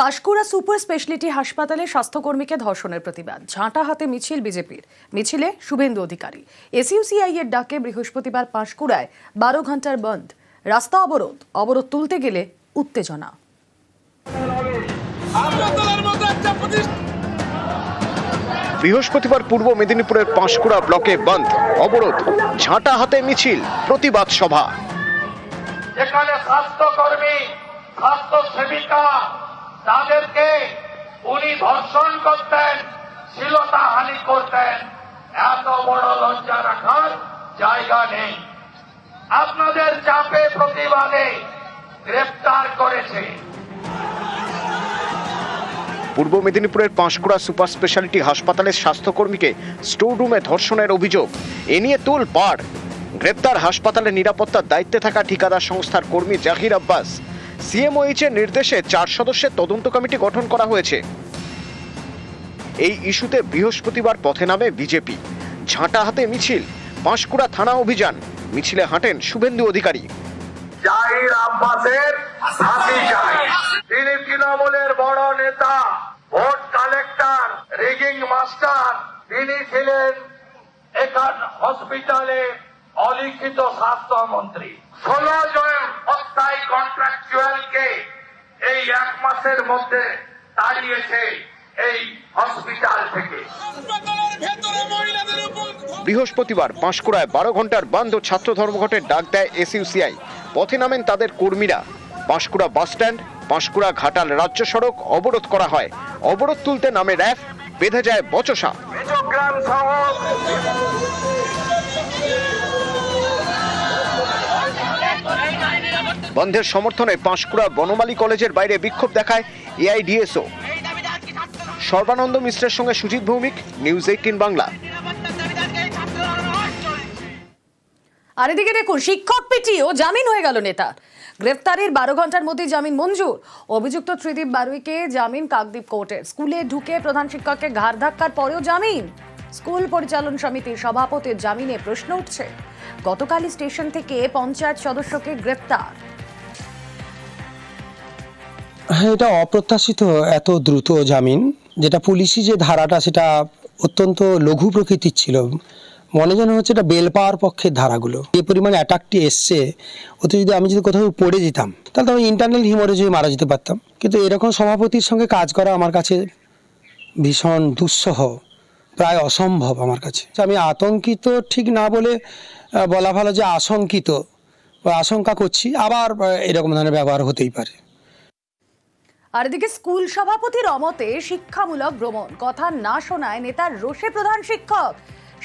Panskura super speciality হাসপাতালে স্বাস্থ্যকর্মীকে ধর্ষণের প্রতিবাদ। ঝাঁটা হাতে মিছিল বিজেপির। মিছিলে শুভেন্দু অধিকারী। এসইউসিআই এর ডাকে বৃহস্পতিবার পাঁশকুড়ায় বারো ঘণ্টার বন্ধ। রাস্তা অবরোধ। অবরোধ তুলতে গেলে উত্তেজনা। বৃহস্পতিবার পূর্ব মেদিনীপুরের পাঁশকুড়া ব্লকে বন্ধ। অবরোধ। ঝাঁটা হাতে মিছিল। প্রতিবাদ সভা। যেখানে স্বাস্থ্যকর্মী স্বাস্থ্য সেবিকা তাদেরকে উনি ধর্ষণ করতেন, শ্লীলতা হানি করতেন। এত বড় লজ্জা রাখার জায়গা নেই। আপনাদের চাপে প্রতিবাদে গ্রেপ্তার করেছে। পূর্ব মেদিনীপুরের পাঁশকুড়া সুপার স্পেশালিটি হাসপাতালের স্বাস্থ্যকর্মীকে স্টোর রুমে ধর্ষণের অভিযোগ। এ নিয়ে তুল পাড়। গ্রেপ্তার হাসপাতালের নিরাপত্তার দায়িত্বে থাকা ঠিকাদার সংস্থার কর্মী জাহির আব্বাস সিএমওএইচ এর নির্দেশে চার সদস্যের তদন্ত কমিটি গঠন করা হয়েছে। এই ইস্যুতে বৃহস্পতিবার পথে নামে বিজেপি। ঝাঁটা হাতে মিছিল পাঁশকুড়া থানা অভিযান, মিছিলে হাঁটেন শুভেন্দু অধিকারী। জাহির বড় নেতা, ভোট কালেক্টর, রিগিং মাস্টার। তিনি ছিলেন এখান হসপিটালে অলিখিত স্বাস্থ্যমন্ত্রী ষোলো জন অস্থায়ী কন্ট্রাকচুয়ালকে এই এক মাসের মধ্যে তাড়িয়েছে এই হসপিটাল থেকে। বৃহস্পতিবার পাঁশকুড়ায় বারো ঘণ্টার বন্ধ ছাত্র ধর্মঘটের ডাক দেয় এসইউসিআই। পথে নামেন তাদের কর্মীরা। পাঁশকুড়া বাসস্ট্যান্ড পাঁশকুড়া ঘাটাল রাজ্য সড়ক অবরোধ করা হয়। অবরোধ তুলতে নামে র্যাফ বেঁধে যায় বচসা মেজোগ্রাম সহ বন্ধের সমর্থনে পাঁশকুড়া বনমালী কলেজের বাইরে বিক্ষোভ দেখায় এআইডিএসও। সর্বানন্দ মিশ্রের সঙ্গে সুজিত ভৌমিক, নিউজ এইটিন বাংলা। আর এদিকে দেখুন, শিক্ষক পিটিও জামিন হয়ে গেল নেতার। গ্রেফতারির বারো ঘণ্টার মধ্যেই জামিন মঞ্জুর। অভিযুক্ত ত্রিদীপ বারুইকে জামিন কাকদ্বীপ কোর্টের। স্কুলে ঢুকে প্রধান শিক্ষককে ঘাড় ধাক্কার পরেও জামিন। স্কুল পরিচালন সমিতির সভাপতির জামিনে প্রশ্ন উঠছে। গতকালই স্টেশন থেকে পঞ্চায়েত সদস্যকে গ্রেপ্তার হ্যাঁ এটা অপ্রত্যাশিত এত দ্রুত জামিন, যেটা পুলিশি যে ধারাটা, সেটা অত্যন্ত লঘু প্রকৃতির ছিল। মনে যেন হচ্ছে এটা বেল পাওয়ার পক্ষের ধারাগুলো। যে পরিমাণ অ্যাটাকটি এসছে, ওতে যদি আমি যদি কোথাও পড়ে যেতাম, তাহলে তো আমি ইন্টারনাল হিমোরেজে মারা যেতে পারতাম। কিন্তু এরকম সভাপতির সঙ্গে কাজ করা আমার কাছে ভীষণ দুঃসহ, প্রায় অসম্ভব আমার কাছে। আমি আতঙ্কিত ঠিক না বলে বলা ভালো যে আশঙ্কিত, বা আশঙ্কা করছি, আবার এরকম ধরনের ব্যবহার হতেই পারে। আর এদিকে স্কুল সভাপতির অমতে শিক্ষামূলক ভ্রমণ। কথা না শোনায় নেতার রোষে প্রধান শিক্ষক।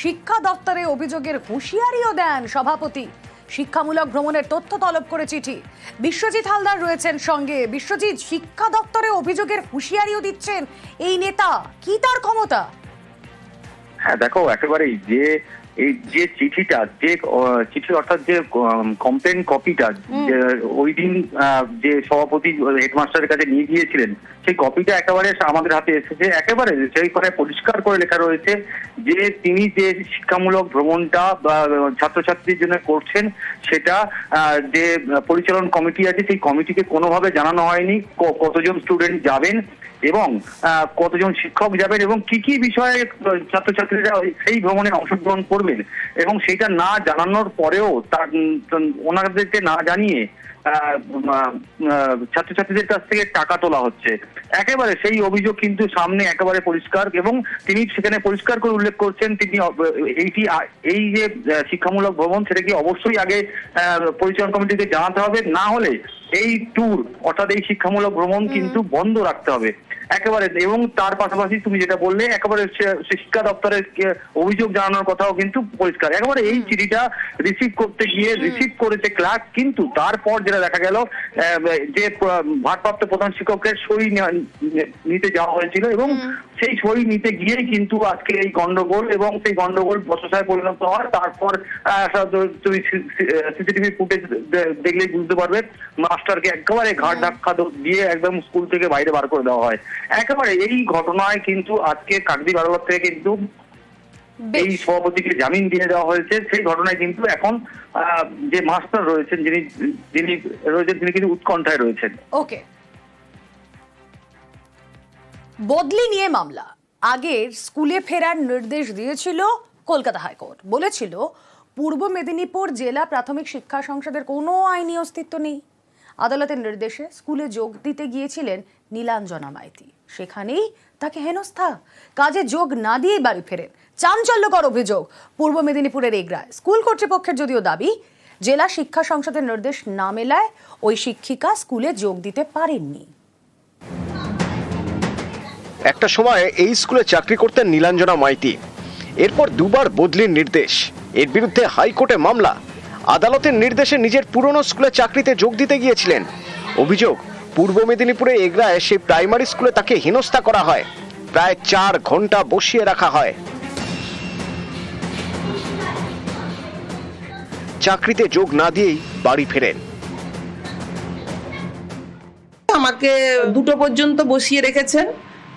শিক্ষা দপ্তরে অভিযোগের হুঁশিয়ারিও দেন সভাপতি। শিক্ষামূলক ভ্রমণের তথ্য তলব করে চিঠি। বিশ্বজিৎ হালদার রয়েছেন সঙ্গে। বিশ্বজিৎ, শিক্ষা দপ্তরে অভিযোগের হুঁশিয়ারিও দিচ্ছেন এই নেতা। কি তার ক্ষমতা? হ্যাঁ দেখো, একেবারেই যে এই যে চিঠিটা যে চিঠি অর্থাৎ যে কমপ্লেন কপিটা ওই দিন যে সভাপতি হেডমাস্টারের কাছে নিয়ে গিয়েছিলেন সেই কপিটা একেবারে আমাদের হাতে এসেছে একেবারে সেইখানে পরিষ্কার করে লেখা রয়েছে যে তিনি যে শিক্ষামূলক ভ্রমণটা বা ছাত্রছাত্রীর জন্য করছেন সেটা আহ, যে পরিচালন কমিটি আছে সেই কমিটিকে কোনোভাবে জানানো হয়নি কতজন স্টুডেন্ট যাবেন এবং কতজন শিক্ষক যাবেন এবং কি কি বিষয়ে ছাত্রছাত্রীরা সেই ভ্রমণে অংশগ্রহণ করবেন এবং সেটা না জানানোর পরেও তার ওনাদেরকে না জানিয়ে ছাত্রছাত্রীদের কাছ থেকে টাকা তোলা হচ্ছে। একেবারে সেই অভিযোগ কিন্তু সামনে একেবারে পরিষ্কার এবং তিনি সেখানে পরিষ্কার করে উল্লেখ করছেন তিনি এইটি এই যে শিক্ষামূলক ভ্রমণ সেটা কি অবশ্যই আগে পরিচালন কমিটিকে জানাতে হবে। না হলে এই ট্যুর অর্থাৎ এই শিক্ষামূলক ভ্রমণ কিন্তু বন্ধ রাখতে হবে। একেবারে এবং তার পাশাপাশি তুমি যেটা বললে একেবারে শিক্ষা দপ্তরের অভিযোগ জানানোর কথাও কিন্তু পরিষ্কার। একেবারে এই চিঠিটা রিসিভ করতে গিয়ে রিসিভ করেছে ক্লার্ক কিন্তু তারপর যেটা দেখা গেল যে ভারপ্রাপ্ত প্রধান শিক্ষকের সই নিতে যাওয়া হয়েছিল এবং সেই সই নিতে গিয়েই কিন্তু আজকে এই গন্ডগোল এবং সেই গন্ডগোল বসসায় পরিণত হয়। তারপর তুমি সিসিটিভি ফুটেজ দেখলেই বুঝতে পারবে মাস্টারকে একেবারে ঘাট ধাক্কা দিয়ে একদম স্কুল থেকে বাইরে বার করে দেওয়া হয়। একেবারে এই ঘটনায় কিন্তু আজকে কাকদ্বীপ আদালত থেকে কিন্তু এই সভাপতিকে জামিন দিয়ে দেওয়া হয়েছে। সেই ঘটনায় কিন্তু এখন যে মাস্টার রয়েছেন যিনি যিনি রয়েছেন তিনি কিন্তু উৎকণ্ঠায় রয়েছেন। ওকে। বদলি নিয়ে মামলা। আগের স্কুলে ফেরার নির্দেশ দিয়েছিল কলকাতা হাইকোর্ট। বলেছিল পূর্ব মেদিনীপুর জেলা প্রাথমিক শিক্ষা সংসদের কোনো আইনি অস্তিত্ব নেই। আদালতের নির্দেশে স্কুলে যোগ দিতে গিয়েছিলেন নীলাঞ্জনা মাইতি। সেখানেই তাকে হেনস্থা। কাজে যোগ না দিয়েই বাড়ি ফেরেন। চাঞ্চল্যকর অভিযোগ। পূর্ব মেদিনীপুরের এগরায়। স্কুল কর্তৃপক্ষের যদিও দাবি, জেলা শিক্ষা সংসদের নির্দেশ না মেলায় ওই শিক্ষিকা স্কুলে যোগ দিতে পারেননি। একটা সময় এই স্কুলে চাকরি করতেন নীলাঞ্জনা মাইতি। এরপর দুবার বদলির নির্দেশ। এর বিরুদ্ধে হাইকোর্টে মামলা। আদালতের নির্দেশে নিজের পুরনো স্কুলে চাকরিতে যোগ দিতে গিয়েছিলেন। অভিযোগ, পূর্ব মেদিনীপুরে এগরায় সেই প্রাইমারি স্কুলে তাকে হেনস্থা করা হয়। প্রায় চার ঘণ্টা বসিয়ে রাখা হয়। চাকরিতে যোগ না দিয়েই বাড়ি ফেরেন। আমাকে দুটো পর্যন্ত বসিয়ে রেখেছেন।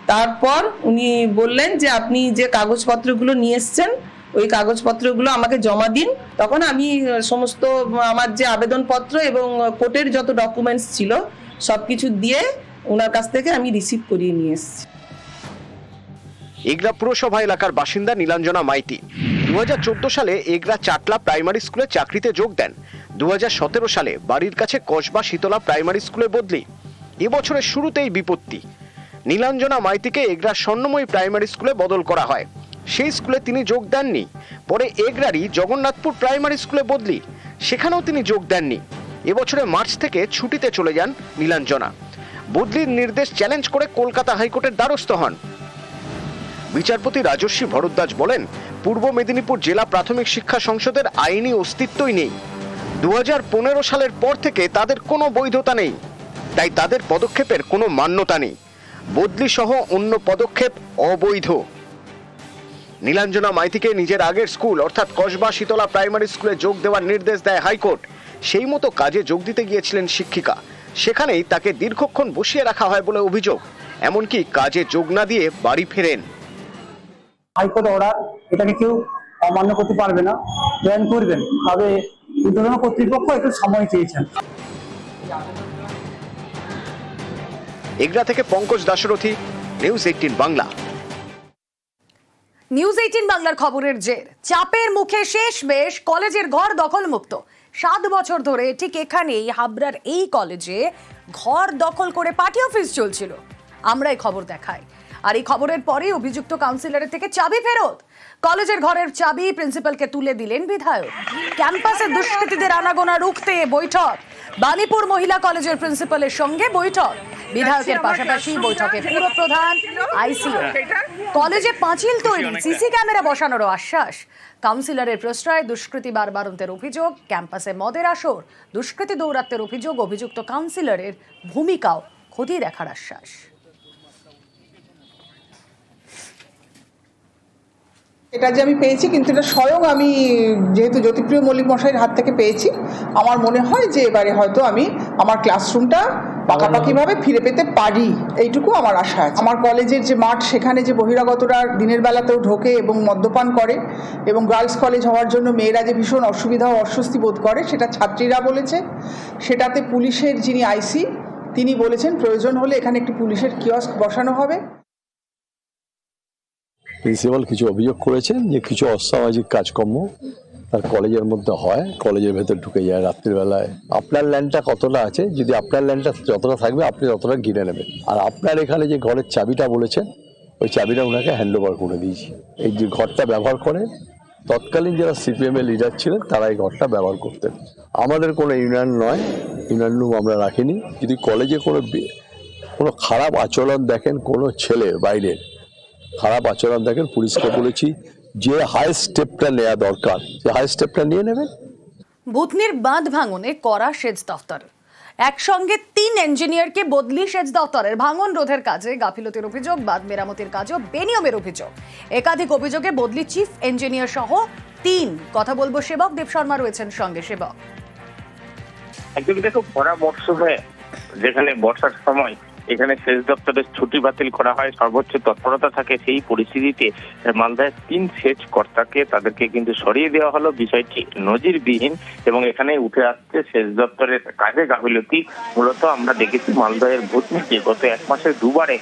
তারপর উনি বললেন যে আপনি যে কাগজপত্রগুলো নিয়ে এসছেন ওই কাগজপত্রগুলো আমাকে জমা দিন। তখন আমি সমস্ত আমার যে আবেদনপত্র এবং কোর্টের যত ডকুমেন্টস ছিল সব কিছু দিয়ে ওনার কাছ থেকে আমি রিসিভ করিয়ে নিয়ে এসেছি। এগরা পুরসভা এলাকার বাসিন্দা নীলাঞ্জনা মাইতি দুহাজার চোদ্দ সালে এগরা চাটলা প্রাইমারি স্কুলে চাকরিতে যোগ দেন। দু হাজার সতেরো সালে বাড়ির কাছে কসবা শীতলা প্রাইমারি স্কুলে বদলি। এবছরের শুরুতেই বিপত্তি। নীলাঞ্জনা মাইতিকে এগরা স্বর্ণময়ী প্রাইমারি স্কুলে বদল করা হয়। সেই স্কুলে তিনি যোগ দেননি। পরে এগরারি জগন্নাথপুর প্রাইমারি স্কুলে বদলি, সেখানেও তিনি যোগ দেননি। এবছরে মার্চ থেকে ছুটিতে চলে যান নীলাঞ্জনা। বদলির নির্দেশ চ্যালেঞ্জ করে কলকাতা হাইকোর্টের দ্বারস্থ হন। বিচারপতি রাজস্বী ভরদ্বাজ বলেন, পূর্ব মেদিনীপুর জেলা প্রাথমিক শিক্ষা সংসদের আইনি অস্তিত্বই নেই। দু হাজার পনেরো সালের পর থেকে তাদের কোনো বৈধতা নেই। তাই তাদের পদক্ষেপের কোনো মান্যতা নেই। বদলি সহ অন্য পদক্ষেপ অবৈধ। নীলাঞ্জনা মাইতিকে নিজের আগের স্কুল অর্থাৎ কসবা শীতলা প্রাইমারি স্কুলে যোগ দেওয়ার নির্দেশ দেয় হাইকোর্ট। সেই মতো কাজে যোগ দিতে গিয়েছিলেন শিক্ষিকা। সেখানেই তাকে দীর্ঘক্ষণ বসিয়ে রাখা হয় বলে অভিযোগ। এমনকি কাজে যোগ না দিয়ে বাড়ি ফেরেন। হাইকোর্ট অর্ডার এটাকে কেউ অমান্য করতে পারবে না। জয়েন করবেন। তবে উদ্বোধন কর্তৃপক্ষ একটু সময় চেয়েছেন। এগরা থেকে Pankaj Dasharathi news eighteen Bangla. News eighteen বাংলার খবরের জের। চাপের মুখে শেষ বেশ, কলেজের ঘর দখল মুক্ত সাত বছর ধরে ঠিক এখানেই হাবড়ার এই কলেজে ঘর দখল করে পার্টি অফিস চলছিল। আমরা এই খবর দেখাই। আর এই খবরের পরে অভিযুক্ত কাউন্সিলরের থেকে চাবি ফেরত। কলেজের ঘরের চাবি প্রিন্সিপালকে তুলে দিলেন বিধায়ক। ক্যাম্পাসে দুষ্কৃতীদের আনাগোনা রুখতে বৈঠক। বানিপুর মহিলা কলেজের প্রিন্সিপালের সঙ্গে বৈঠক। বিধায়কের পাশাপাশি বৈঠকে পুরো প্রধান আইসিও কলেজে পাঁচিল তৈরি সিসি ক্যামেরা বসানোরও আশ্বাস। কাউন্সিলরের প্রশ্রয় দুষ্কৃতি বারবারন্তের অভিযোগ ক্যাম্পাসে মদের আসর দুষ্কৃতি দৌরাত্মের অভিযোগ অভিযুক্ত কাউন্সিলরের ভূমিকাও ক্ষতি দেখার আশ্বাস। এটা যে আমি পেয়েছি, কিন্তু এটা স্বয়ং আমি যেহেতু জ্যোতিপ্রিয় মল্লিক মশাইয়ের হাত থেকে পেয়েছি, আমার মনে হয় যে এবারে হয়তো আমি আমার ক্লাসরুমটা পাকাপাকিভাবে ফিরে পেতে পারি, এইটুকু আমার আশা আছে। আমার কলেজের যে মাঠ, সেখানে যে বহিরাগতরা দিনের বেলাতেও ঢোকে এবং মদ্যপান করে, এবং গার্লস কলেজ হওয়ার জন্য মেয়েরা যে ভীষণ অসুবিধা ও অস্বস্তি বোধ করে, সেটা ছাত্রীরা বলেছে। সেটাতে পুলিশের যিনি আইসি, তিনি বলেছেন প্রয়োজন হলে এখানে একটি পুলিশের কিয়স্ক বসানো হবে। প্রিন্সিপাল কিছু অভিযোগ করেছেন যে কিছু অসামাজিক কাজকর্ম তার কলেজের মধ্যে হয়, কলেজের ভেতর ঢুকে যায় রাত্রিবেলায়। আপনার ল্যান্ডটা কতটা আছে? যদি আপনার ল্যান্ডটা যতটা থাকবে, আপনি ততটা কিনে নেবেন। আর আপনার এখানে যে ঘরের চাবিটা বলেছেন, ওই চাবিটা ওনাকে হ্যান্ড ওভার করে দিয়েছি। এই যে ঘরটা ব্যবহার করে, তৎকালীন যারা সিপিএম এর লিডার ছিলেন, তারা এই ঘরটা ব্যবহার করতেন। আমাদের কোনো ইউনিয়ন নয়, ইউনিয়ন রুম আমরা রাখিনি। যদি কলেজে কোনো কোনো খারাপ আচরণ দেখেন কোনো ছেলের বাইরের খারাপ আচরণ দেখেন পুলিশকে বলেছি যে হাই স্টেপটা নেওয়া দরকার। সে হাই স্টেপটা নিয়ে নেবেন। বুথনির বাঁধ ভাঙনে করা সেচ দফতর। একসঙ্গে তিন ইঞ্জিনিয়ারকে বদলি সেচ দফতরের ভাঙন রোধের কাজে গাফিলতির অভিযোগ বাঁধ মেরামতির কাজও বেনিয়মের অভিযোগ। একাধিক অভিযোগে বদলি চিফ ইঞ্জিনিয়ার সহ তিন। কথা বলব সেবক দেব শর্মা রয়েছেন সঙ্গে সেবক। একদমই দেখো ভরা মরশুমে যেখানে বর্ষার সময় এখানে সেচ দপ্তরের ছুটি বাতিল করা হয় সর্বোচ্চ তৎপরতা থাকে সেই পরিস্থিতিতে মালদায় তিন সেচ কর্তাকে তাদেরকে কিন্তু সরিয়ে দেওয়া হলো। বিষয়টি নজিরবিহীন এবং এখানে উঠে আসছে সেচ দপ্তরের কাজে গাফিলতি। মূলত আমরা দেখেছি মালদহের ভূতনিতে গত এক মাসে দুবারে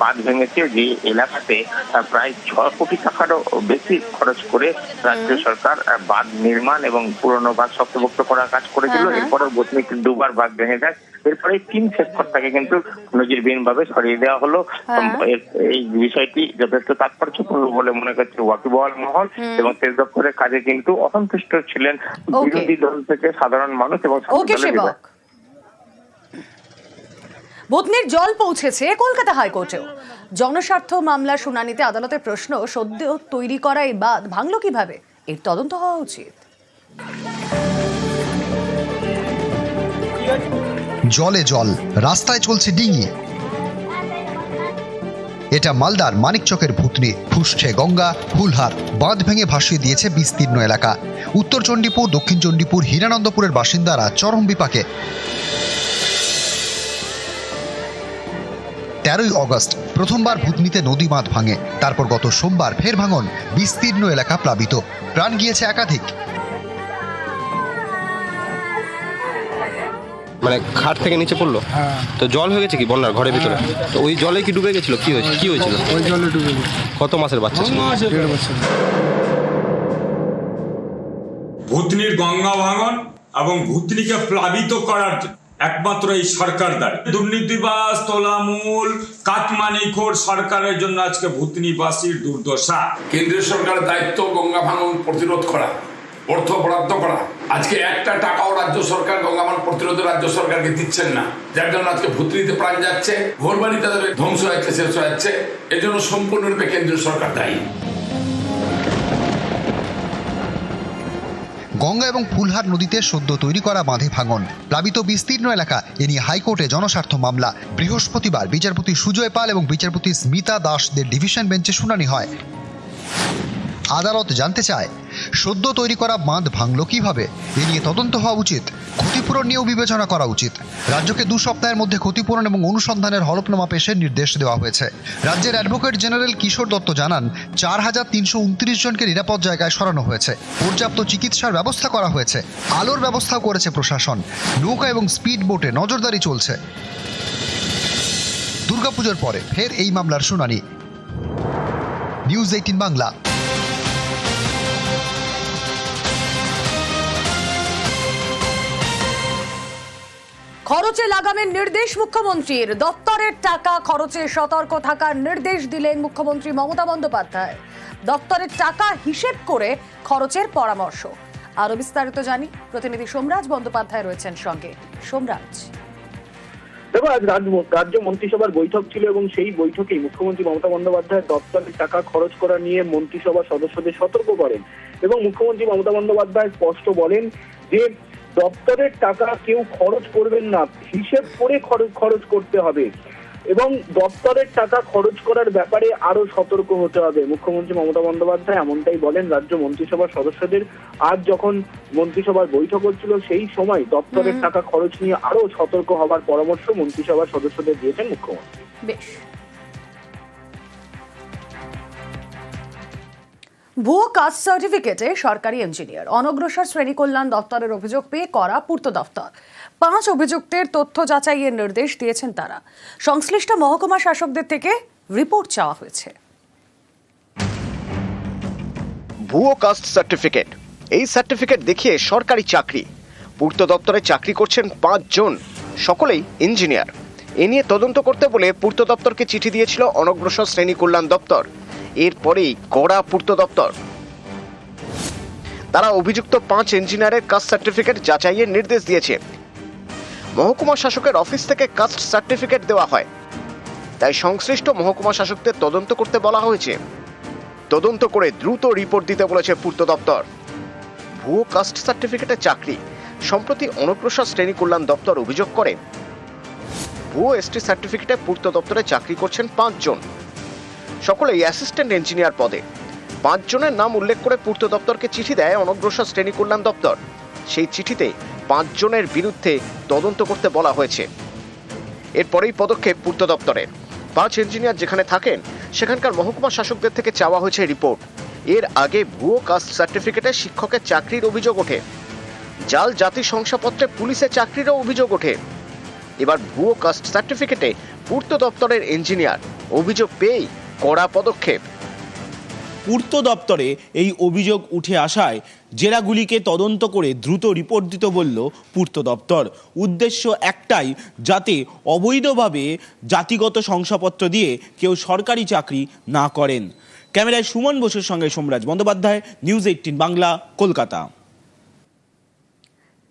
বাঁধ ভেঙেছে যে এলাকাতে প্রায় ছ কোটি টাকারও বেশি খরচ করে রাজ্য সরকার বাঁধ নির্মাণ এবং পুরনো বাঁধ শক্তপোক্ত করার কাজ করেছিল। হ্যাঁ, হ্যাঁ। এরপরে ভূতনিতে দুবার বাঁধ ভেঙে যায়। এরপরে তিন শেষ কর্তাকে কিন্তু নজিরবিহীন ভাবে সরিয়ে দেওয়া হলো। হ্যাঁ। এই বিষয়টি যথেষ্ট তাৎপর্যপূর্ণ বলে মনে করছে ওয়াকিবহাল মহল এবং সেচ দপ্তরের কাজে কিন্তু অসন্তুষ্ট ছিলেন বিরোধী দল থেকে সাধারণ মানুষ এবং বতনির জল পৌঁছেছে কলকাতা হাইকোর্টেও। জনস্বার্থ মামলার শুনানিতে আদালতের প্রশ্ন সদ্য তৈরি করা এই বাঁধ ভাঙলো কীভাবে? এর তদন্ত হওয়া উচিত। জলে জল, রাস্তায় চলছে ডিঙি। এটা মালদার মানিকচকের ভূতনি, ফুসছে গঙ্গা, হুলহার, বাঁধ ভেঙে ভাসিয়ে দিয়েছে বিস্তীর্ণ এলাকা। উত্তর চণ্ডীপুর, দক্ষিণ চণ্ডীপুর, হীরানন্দপুরের বাসিন্দারা চরম বিপাকে। তেরোই অগস্ট, প্রথমবার ভূতনিতে নদী বাঁধ ভাঙে। তারপর গত সোমবার ফের ভাঙন, বিস্তীর্ণ এলাকা প্লাবিত। প্রাণ গিয়েছে একাধিক। মানে খাট থেকে নিচে পড়ল? তো জল হয়ে গেছে কি বন্যার ঘরের ভিতরে? তো ওই জলে কি ডুবে গেছিল? কি হয়েছে? কি হয়েছিল? ওই জলে ডুবে কত মাসের বাচ্চা ছিল? দেড় ভূতনির গঙ্গা ভাঙন এবং ভূতনিকে প্লাবিত করার একমাত্র এই সরকার দায়ী। দুর্নীতিবাস তোলামূল কাটমানিখোর সরকারের জন্য আজকে ভূতনিবাসীর দুর্দশা। কেন্দ্রীয় সরকারের দায়িত্ব গঙ্গা ভাঙন প্রতিরোধ করা। অর্থ বরাদ্দ করা। আজকে একটা টাকাও রাজ্য সরকার গঙ্গা ভাঙন প্রতিরোধে রাজ্য সরকারকে দিচ্ছেন না। যার জন্য আজকে ভূতনিতে প্রাণ যাচ্ছে, ঘরবাড়ি তাদের ধ্বংস যাচ্ছে শেষ হয়ে যাচ্ছে এর জন্য সম্পূর্ণরূপে কেন্দ্রীয় সরকার দায়ী। গঙ্গা এবং ফুলহার নদীতে সদ্য তৈরি করা বাঁধে ভাঙন। প্লাবিত বিস্তীর্ণ এলাকা, এ নিয়ে হাইকোর্টে জনস্বার্থ মামলা। বৃহস্পতিবার বিচারপতি সুজয় পাল এবং বিচারপতি স্মিতা দাসদের ডিভিশন বেঞ্চে শুনানি হয়। আদালত জানতে চায়, সদ্য তৈরি করা বাঁধ ভাঙল কীভাবে? এ নিয়ে তদন্ত হওয়া উচিত, ক্ষতিপূরণ নিয়েও বিবেচনা করা উচিত। রাজ্যকে দু সপ্তাহের মধ্যে ক্ষতিপূরণ এবং অনুসন্ধানের হলফনামা পেশের নির্দেশ দেওয়া হয়েছে। রাজ্যের অ্যাডভোকেট জেনারেল কিশোর দত্ত জানান, চার হাজার তিনশো উনত্রিশ জনকে নিরাপদ জায়গায় সরানো হয়েছে। পর্যাপ্ত চিকিৎসার ব্যবস্থা করা হয়েছে। আলোর ব্যবস্থাও করেছে প্রশাসন। নৌকা এবং স্পিড বোটে নজরদারি চলছে। দুর্গাপুজোর পরে ফের এই মামলার শুনানি। News eighteen Bangla. খরচে লাগামের নির্দেশ মুখ্যমন্ত্রীর। দপ্তরের টাকা খরচে সতর্ক থাকার নির্দেশ দিলেন মুখ্যমন্ত্রী মমতা বন্দ্যোপাধ্যায়। দপ্তরের টাকা হিসেব করে খরচের পরামর্শ। আরও বিস্তারিত জানি, প্রতিনিধি সোমরাজ বন্দ্যোপাধ্যায় রয়েছেন সঙ্গে। সোমরাজ। দেখো, আজ রাজ্য- মন্ত্রিসভার বৈঠক ছিল এবং সেই বৈঠকেই মুখ্যমন্ত্রী মমতা বন্দ্যোপাধ্যায় দপ্তরের টাকা খরচ করা নিয়ে মন্ত্রিসভার সদস্যদের সতর্ক করেন। এবং মুখ্যমন্ত্রী মমতা বন্দ্যোপাধ্যায় স্পষ্ট বলেন যে দপ্তরের টাকা কেউ খরচ করবেন না হিসেব করে খরচ খরচ করতে হবে। এবং দপ্তরের টাকা খরচ করার ব্যাপারে আরও সতর্ক হতে হবে। মুখ্যমন্ত্রী মমতা বন্দ্যোপাধ্যায় এমনটাই বলেন রাজ্য মন্ত্রিসভার সদস্যদের। আজ যখন মন্ত্রিসভার বৈঠক হচ্ছিল সেই সময় দপ্তরের টাকা খরচ নিয়ে আরও সতর্ক হবার পরামর্শ মন্ত্রিসভার সদস্যদের দিয়েছেন মুখ্যমন্ত্রী। বেশ। ভুয়ো কাস্ট সার্টিফিকেটে সরকারি ইঞ্জিনিয়ার অনগ্রসর শ্রেণি কল্যাণ দপ্তরের অভিযোগ পেয়ে করা পূর্ত দপ্তর পাঁচ অভিযুক্তের তথ্য যাচাইয়ের নির্দেশ দিয়েছেন তারা। সংশ্লিষ্ট মহকুমা শাসকদের থেকে রিপোর্ট চাওয়া হয়েছে। ভুয়ো কাস্ট সার্টিফিকেট। এই সার্টিফিকেট দেখিয়ে সরকারি চাকরি। পূর্ত দপ্তরে চাকরি করছেন পাঁচজন সকলেই ইঞ্জিনিয়ার এ নিয়ে তদন্ত করতে বলে পূর্ত দপ্তরকে চিঠি দিয়েছিল অনগ্রসর শ্রেণি কল্যাণ দপ্তর। এরপরেই কড়া পূর্ত দপ্তর। তারা অভিযুক্ত পাঁচ ইঞ্জিনিয়ারের কাস্ট সার্টিফিকেট যাচাইয়ের নির্দেশ দিয়েছে। মহকুমা শাসকের অফিস থেকে কাস্ট সার্টিফিকেট দেওয়া হয়। তাই সংশ্লিষ্ট মহকুমা শাসকদের তদন্ত করতে বলা হয়েছে। তদন্ত করে দ্রুত রিপোর্ট দিতে বলেছে পূর্ত দপ্তর। ভুয়ো কাস্ট সার্টিফিকেটের চাকরি, সম্প্রতি অনগ্রসর শ্রেণি কল্যাণ দপ্তর অভিযোগ করে। ভুয়ো এসটি সার্টিফিকেটে পূর্ত দপ্তরে চাকরি করছেন পাঁচজন। সকলেই অ্যাসিস্ট্যান্ট ইঞ্জিনিয়ার পদে। পাঁচজনের নাম উল্লেখ করে পূর্ত দপ্তরকে চিঠি দেয় অনগ্রসর শ্রেণি কল্যাণ দপ্তর। সেই চিঠিতে পাঁচজনের বিরুদ্ধে তদন্ত করতে বলা হয়েছে। এরপরেই পদক্ষেপ পূর্ত দপ্তরের। পাঁচ ইঞ্জিনিয়ার যেখানে থাকেন, সেখানকার মহকুমা শাসকদের থেকে চাওয়া হয়েছে রিপোর্ট এর আগে ভুয়ো কাস্ট সার্টিফিকেটে শিক্ষকের চাকরির অভিযোগ ওঠে। জাল জাতি শংসাপত্রে পুলিশের চাকরিরও অভিযোগ ওঠে। এবার ভুয়ো কাস্ট সার্টিফিকেটে পূর্ত দপ্তরের ইঞ্জিনিয়ার অভিযোগ পেয়েই কড়া পদক্ষেপ। পূর্ত দপ্তরে এই অভিযোগ উঠে আসায় জেলাগুলিকে তদন্ত করে দ্রুত রিপোর্ট দিতে বলল পূর্ত দপ্তর। উদ্দেশ্য একটাই যাতে অবৈধভাবে জাতিগত শংসাপত্র দিয়ে কেউ সরকারি চাকরি না করেন। ক্যামেরায় সুমন বসুর সঙ্গে সোমরাজ বন্দ্যোপাধ্যায় নিউজ এইটিন বাংলা কলকাতা।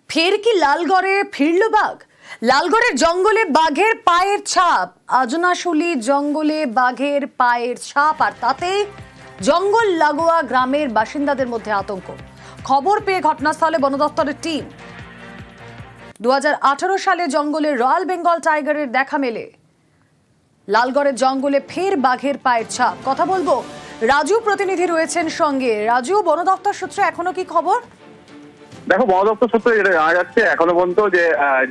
ফের কি লালগড়ে ফিরল বাঘ? লালগড়ের জঙ্গলে বাঘের পায়ের ছাপ। আজনাশুলি জঙ্গলে বাঘের পায়ের ছাপ, আর তাতে জঙ্গল লাগোয়া গ্রামের বাসিন্দাদের মধ্যে আতঙ্ক। খবর পেয়ে ঘটনাস্থলে বন দপ্তরের টিম। দু হাজার আঠারো সালে জঙ্গলে রয়্যাল বেঙ্গল টাইগারের দেখা মেলে। লালগড়ের জঙ্গলে ফের বাঘের পায়ের ছাপ। কথা বলব। রাজু প্রতিনিধি রয়েছেন সঙ্গে। রাজু, বন দপ্তর সূত্রে এখনও কি খবর? দেখো, বন দপ্তর সূত্রে যেটা জানা যাচ্ছে, এখনও পর্যন্ত যে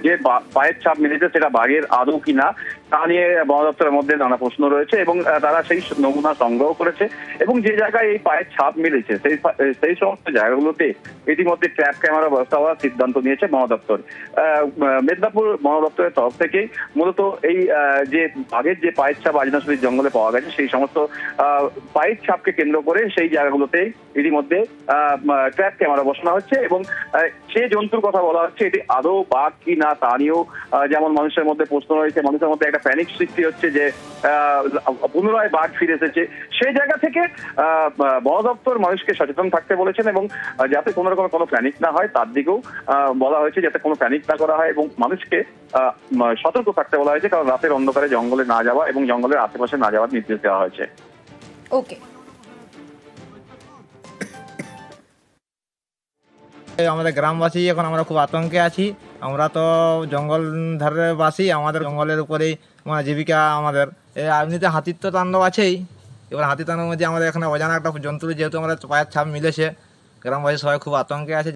যে পায়ের ছাপ মিলেছে সেটা বাঘের আদৌ কিনা। তা নিয়ে বন দপ্তরের মধ্যে নানা প্রশ্ন রয়েছে এবং তারা সেই নমুনা সংগ্রহ করেছে এবং যে জায়গায় এই পায়ের ছাপ মিলেছে সেই সেই সমস্ত জায়গাগুলোতে ইতিমধ্যে ট্র্যাপ ক্যামেরা ব্যবস্থা হওয়ার সিদ্ধান্ত নিয়েছে বন দপ্তর। আহ, মেদিনীপুর বন দপ্তরের তরফ থেকে মূলত এই যে বাঘের যে পায়ের ছাপ আজনাশুলির জঙ্গলে পাওয়া গেছে সেই সমস্ত পায়ের ছাপকে কেন্দ্র করে সেই জায়গাগুলোতে ইতিমধ্যে ট্র্যাপ ক্যামেরা বসানো হচ্ছে এবং যে জন্তুর কথা বলা হচ্ছে এটি আদৌ বাঘ কি না তা নিয়েও যেমন মানুষের মধ্যে প্রশ্ন রয়েছে মানুষের মধ্যে একটা প্যানিক সৃষ্টি হচ্ছে যে আহ, পুনরায় বাঘ ফিরে এসেছে। সেই জায়গা থেকে আহ, বন দপ্তর মানুষকে সচেতন থাকতে বলেছেন এবং যাতে কোনো রকম কোনো প্যানিক না হয় তার দিকেও আহ, বলা হয়েছে যাতে কোনো প্যানিক না করা হয় এবং মানুষকে আহ, সতর্ক থাকতে বলা হয়েছে কারণ রাতের অন্ধকারে জঙ্গলে না যাওয়া এবং জঙ্গলের আশেপাশে না যাওয়ার নির্দেশ দেওয়া হয়েছে। ওকে। আমাদের গ্রামবাসী এখন আমরা খুব আতঙ্কে আছি। আমরা তো জঙ্গল ধারে বাসি আমাদের জঙ্গলের উপরেই মানে জীবিকা আমাদের। এমনিতে হাতির তো তাণ্ডব আছেই। এবার হাতির তাণ্ডব মধ্যে আমাদের এখানে অজানা একটা জন্তু, যেহেতু আমাদের পায়ের ছাপ মিলেছে, গ্রামবাসী সবাই খুব আতঙ্কে আছে।